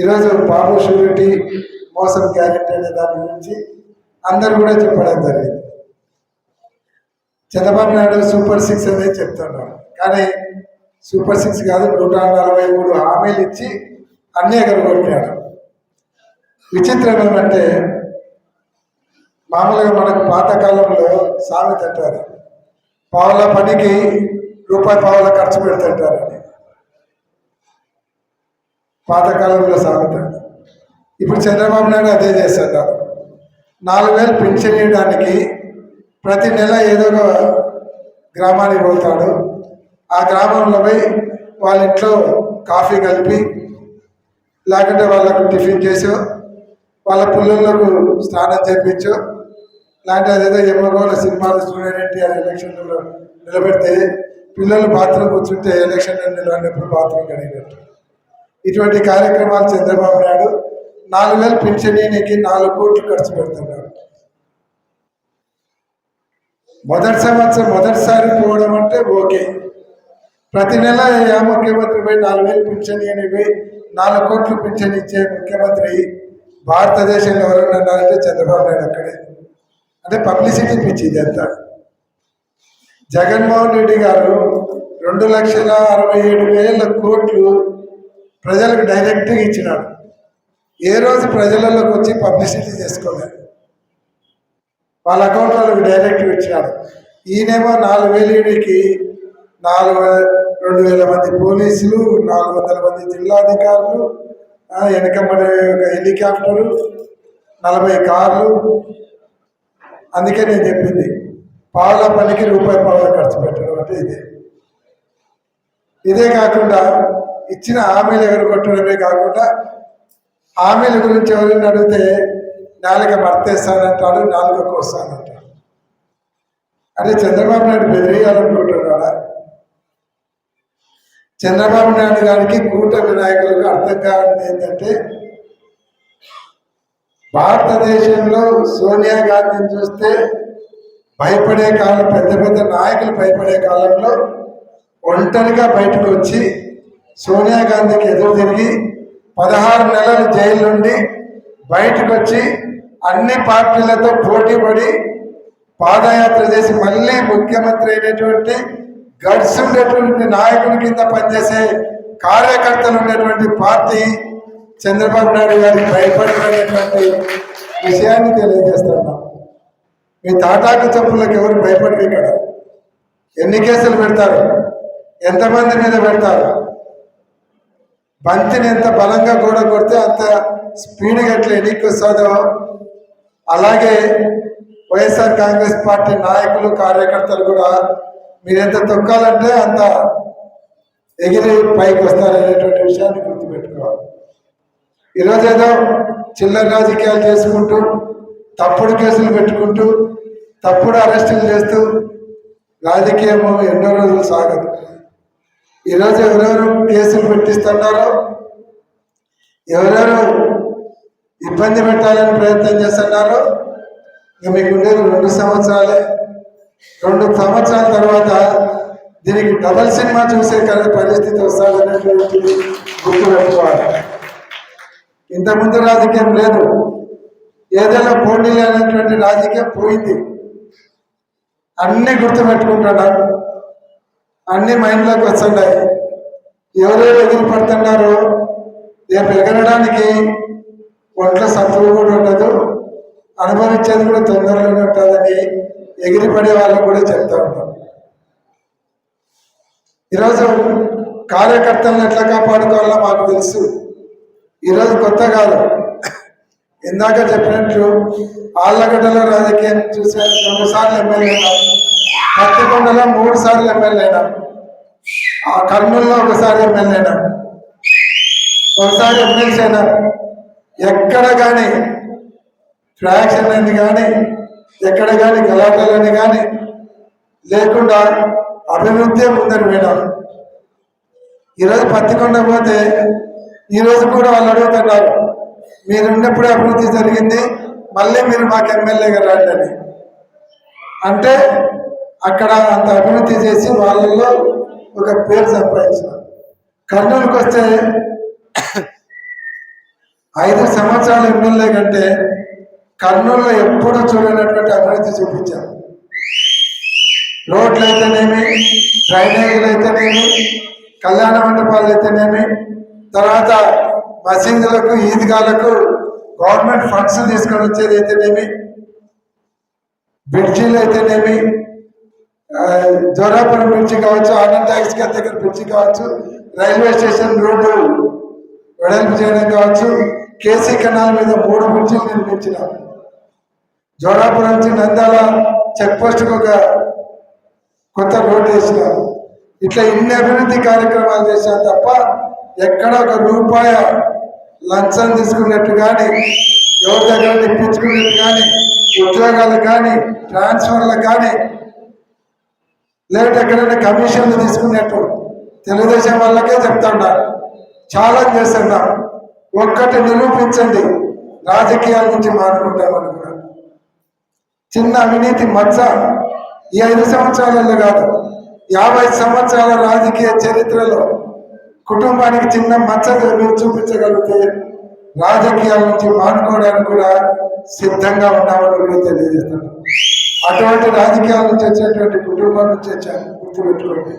ఈరోజు బాబు షూరిటీ మోసం గ్యారెంటీ అనే దాని గురించి అందరు కూడా చెప్పడం జరిగింది. చంద్రబాబు నాయుడు సూపర్ సిక్స్ అనేది చెప్తున్నాడు కానీ సూపర్ సిక్స్ కాదు నూట నలభై మూడు హామీలు ఇచ్చి అన్నీ ఎగరగొట్టాడు. విచిత్రం ఏమంటే మామూలుగా మనకు పాతకాలంలో సామెత అంటారు. పావుల పనికి రూపాయి పావుల ఖర్చు పెడుతుంటారు. పాతకాలంలో సామెత. ఇప్పుడు చంద్రబాబు నాయుడు అదే చేస్తున్నారు. నాలుగు వేలు పెన్షన్ ఇవ్వడానికి ప్రతి నెల ఏదో ఒక గ్రామానికి పోతాడు. ఆ గ్రామంలో పోయి వాళ్ళ ఇంట్లో కాఫీ కలిపి లేకుంటే వాళ్ళకు టిఫిన్ చేసో వాళ్ళ పిల్లలకు స్నానం చేయించో లాంటి అదేదో ఎమ్మగోల సినిమాలు స్టూడెంట్ ఎన్టీఆర్ ఎలక్షన్లలో నిలబెడితే పిల్లలు బాత్రూమ్ కూర్చుంటే ఎలక్షన్లో నిలబడినప్పుడు బాత్రూమ్ కడిగినట్టు ఇటువంటి కార్యక్రమాలు చంద్రబాబు నాయుడు నాలుగు వేలు పింఛనీకి నాలుగు కోట్లు ఖర్చు పెడుతున్నాడు. మొదటి సంవత్సరం మొదటిసారి పోవడం అంటే ఓకే. ప్రతి నెల యా ముఖ్యమంత్రి పోయి నాలుగు వేలు పింఛన్ అని నాలుగు కోట్లు పింఛన్ ఇచ్చే ముఖ్యమంత్రి భారతదేశంలో ఎవరైనా ఉన్నారంటే చంద్రబాబు నాయుడు అక్కడే. అంటే పబ్లిసిటీ పిచ్చి ఇదంతా. జగన్మోహన్ రెడ్డి గారు రెండు లక్షల అరవై ఏడు వేల కోట్లు ప్రజలకు డైరెక్ట్గా ఇచ్చినాడు. ఏ రోజు ప్రజలలోకి వచ్చి పబ్లిసిటీ చేసుకోలేదు వాళ్ళ అకౌంట్లకు డైరెక్ట్గా ఇచ్చినాడు. ఈయనేమో నాలుగు వేలు ఈడికి నాలుగు రెండు వేల మంది పోలీసులు నాలుగు వందల మంది జిల్లాధికారులు అధికారులు వెనక ఒక హెలికాప్టరు నలభై కార్లు. అందుకే నేను చెప్పింది పావుల పనికి రూపాయి పావుల ఖర్చు పెట్టడం అంటే ఇదే. ఇదే కాకుండా ఇచ్చిన హామీలు ఎవరు కొట్టడమే కాకుండా హామీల గురించి ఎవరైనా అడిగితే నాలుగ మర్తేస్తానంటాడు నాలుగకు వస్తానంటాడు అంటే చంద్రబాబు నాయుడు బెదిరేయాలనుకుంటున్నాడా? చంద్రబాబు నాయుడు గారికి కూటమి నాయకులకు అర్థం కావడం ఏంటంటే భారతదేశంలో సోనియా గాంధీని చూస్తే భయపడే కాలం పెద్ద పెద్ద నాయకులు భయపడే కాలంలో ఒంటరిగా బయటకు వచ్చి సోనియా గాంధీకి ఎదురు తిరిగి పదహారు నెలలు జైలు నుండి బయటకు వచ్చి అన్ని పార్టీలతో పోటీ పడి పాదయాత్ర చేసి మళ్ళీ ముఖ్యమంత్రి అయినటువంటి గడ్స్ ఉండేటువంటి నాయకుని కింద పనిచేసే కార్యకర్తలు ఉండేటువంటి పార్టీ చంద్రబాబు నాయుడు గారికి భయపడినటువంటి విషయాన్ని తెలియజేస్తున్నాం. మీ తాటాకు చెప్పులకు ఎవరు భయపడరు ఇక్కడ. ఎన్ని కేసులు పెడతారు? ఎంతమంది మీద పెడతారు? బంతిని ఎంత బలంగా గోడ కొడితే అంత స్పీడ్గా ఎట్లా ఎన్నిక వస్తుందో అలాగే వైఎస్ఆర్ కాంగ్రెస్ పార్టీ నాయకులు కార్యకర్తలు కూడా మీరు ఎంత తొక్కాలంటే అంత ఎగిరి పైకి వస్తారనేటువంటి విషయాన్ని గుర్తుపెట్టుకోవాలి. ఈరోజు ఏదో చిల్లర రాజకీయాలు చేసుకుంటూ తప్పుడు కేసులు పెట్టుకుంటూ తప్పుడు అరెస్టులు చేస్తూ రాజకీయం ఎన్నో రోజులు సాగదు. ఈరోజు ఎవరెవరు కేసులు పెట్టిస్తున్నారో ఎవరెవరు ఇబ్బంది పెట్టాలని ప్రయత్నం చేస్తున్నారో ఇక మీకు ఉండేది రెండు సంవత్సరాలే. రెండు సంవత్సరాల తర్వాత దీనికి డబల్ సినిమా చూసే కదా పరిస్థితి వస్తాదనేటువంటి గుర్తు పెట్టుకోవాలి ఇంతకుముందు రాజకీయం లేదు. ఏదైనా పోటీ లేనటువంటి రాజకీయం పోయింది. అన్నీ గుర్తు పెట్టుకుంటున్నాను అన్ని మైండ్లోకి వస్తున్నాయి ఎవరెవరు ఎదురు పడుతున్నారో. రేపు ఎగరడానికి ఒంట్లో సత్తువు కూడా ఉండదు. అనుభవించేది కూడా తొందరగా ఉంటుందని ఎగిరిపడే వాళ్ళకు కూడా చెప్తా ఉంటాం ఈరోజు కార్యకర్తలను ఎట్లా కాపాడుకోవాలో మాకు తెలుసు. ఈరోజు కొత్త కాదు. ఇందాక చెప్పినట్లు ఆళ్ళగడ్డలో రాజకీయం చూసే రెండుసార్లు ఎమ్మెల్యే పచ్చకొండలో మూడు సార్లు ఎమ్మెల్యే ఆ కర్నూలులో ఒకసారి ఎమ్మెల్యే ఒకసారి ఎమ్మెల్సీ అయినా. ఎక్కడ కానీ ఫ్రాక్షన్ అని కానీ ఎక్కడ కానీ గలాటలని కానీ లేకుండా అభివృద్ధి ముందరు పోయినాం ఈరోజు పత్తికొండ పోతే ఈరోజు కూడా వాళ్ళు అడుగుతున్నారు మీరున్నప్పుడే అభివృద్ధి జరిగింది మళ్ళీ మీరు మాకు ఎమ్మెల్యేగా రండి అంటే అక్కడ అంత అభివృద్ధి చేసి వాళ్ళల్లో ఒక పేరు సంపాదించిన. కర్నూలుకి వస్తే ఐదు సంవత్సరాల ఎమ్మెల్యే కంటే కర్నూలులో ఎప్పుడు చూడనటువంటి అభివృద్ధి చూపించారు రోడ్లు అయితేనేమి డ్రైనేజీలు అయితేనేమి కళ్యాణ మండపాలు అయితేనేమి తర్వాత మసీదులకు ఈద్గాలకు గవర్నమెంట్ ఫండ్స్ తీసుకొని వచ్చేది అయితేనేమి బ్రిడ్జీలు అయితేనేమి జోరాపురం బ్రిడ్జి కావచ్చు ఆనంద్ ట్యాక్స్ దగ్గర బ్రిడ్జి కావచ్చు రైల్వే స్టేషన్ రోడ్డు వెడల్పు చేయడం కావచ్చు కేసీ కెనాల్ మీద మూడు బ్రిడ్జిలు నిర్మించినాం జోరాపురం నుంచి నందాల చెక్ పోస్ట్కి ఒక కొత్త రోడ్డు వేసిన. ఇట్లా ఇన్ని అభివృద్ధి కార్యక్రమాలు చేశారు తప్ప ఎక్కడ ఒక రూపాయ లంచం తీసుకున్నట్టు కానీ ఎవరి దగ్గర ఇప్పించుకున్నట్టు కానీ ఉద్యోగాలు కానీ ట్రాన్స్ఫర్లు కానీ లేదంటే ఎక్కడైనా కమిషన్లు తీసుకునేట్టు తెలుగుదేశం వాళ్ళకే చెప్తున్నారు ఛాలెంజ్ చేస్తున్నాం ఒక్కటి నిరూపించండి. రాజకీయాల నుంచి మానుకుంటామని కూడా. చిన్న అవినీతి మచ్చ ఈ ఐదు సంవత్సరాలలో కాదు యాభై సంవత్సరాల రాజకీయ చరిత్రలో కుటుంబానికి చిన్న మచ్చ మీరు చూపించగలిగితే రాజకీయాల నుంచి మానుకోవడానికి కూడా సిద్ధంగా ఉన్నామని కూడా తెలియజేస్తున్నాను అటువంటి రాజకీయాల నుంచి వచ్చేటువంటి కుటుంబం నుంచి వచ్చాను గుర్తుపెట్టుకోండి.